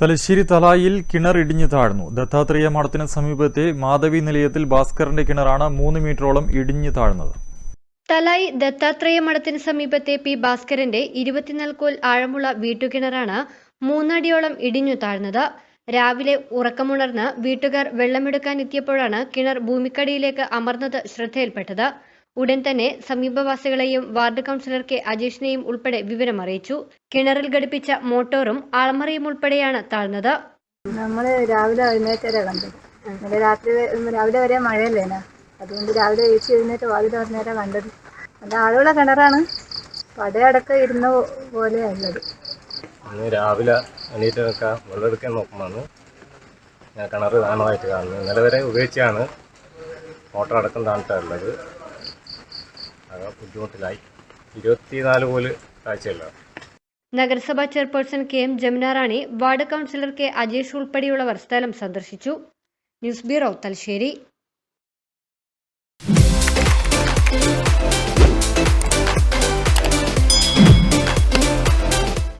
തലശ്ശേരി തലായിൽ കിണർ ഇടിഞ്ഞു താഴ്ന്നു. ദത്താത്രേയ മഠത്തിന് സമീപത്തെ മാധവി നിലയത്തിൽ ഭാസ്കറിന്റെ കിണറാണ് മൂന്ന് മീറ്ററോളം ഇടിഞ്ഞു താഴ്ന്നത്. തലായി ദത്താത്രേയ മഠത്തിന് സമീപത്തെ പി ഭാസ്കരന്റെ ഇരുപത്തിനാല് കോൽ ആഴമുള്ള വീട്ടുകിണറാണ് മൂന്നടിയോളം ഇടിഞ്ഞു താഴ്ന്നത്. രാവിലെ ഉറക്കമുണർന്ന് വീട്ടുകാർ വെള്ളമെടുക്കാൻ എത്തിയപ്പോഴാണ് കിണർ ഭൂമിക്കടിയിലേക്ക് അമർന്നത് ശ്രദ്ധയിൽപ്പെട്ടത്. ഉടൻ തന്നെ സമീപവാസികളെയും വാർഡ് കൗൺസിലർ കെ അജീഷിനെയും ഉൾപ്പെടെ വിവരമറിയിച്ചു കിണറിൽ ഘടിപ്പിച്ച മോട്ടോറും ആൾമറിയും ഉൾപ്പെടെയാണ് താഴ്ന്നത്. നമ്മൾ രാവിലെ എഴുന്നേറ്റരെ കണ്ടു. ഇന്നലെ രാത്രി രാവിലെ വരെ മഴയല്ലേനാ അതുകൊണ്ട് രാവിലെ ഏച്ചി എഴുന്നേറ്റ് വാതിൽ തുറന്നേരാ കണ്ടത്. നല്ല ആളുള്ള കിണറാണ്. പടയടക്ക ഇരുന്ന പോലെയുള്ളത് രാവിലെ എണീറ്റ് നിൽക്കാൻ വെള്ളം എടുക്കാൻ നോക്കുമ്പോഴാണ് ഞാൻ കിണർ താണതായിട്ട് കാണുന്നത് ഇന്നലെ വരെ ഉപയോഗിച്ചാണ് മോട്ടർ അടക്കം താണിട്ടുള്ളത് ബുദ്ധിമുട്ടിലായി ഇരുപത്തിനാല് പോൽ കാഴ്ചയല്ല നഗരസഭാ chairperson K M Jamunarani ward councillor K Ajesh ഉൾപ്പെടെയുള്ളവർ സ്ഥലം സന്ദർശിച്ചു. News bureau Thalassery.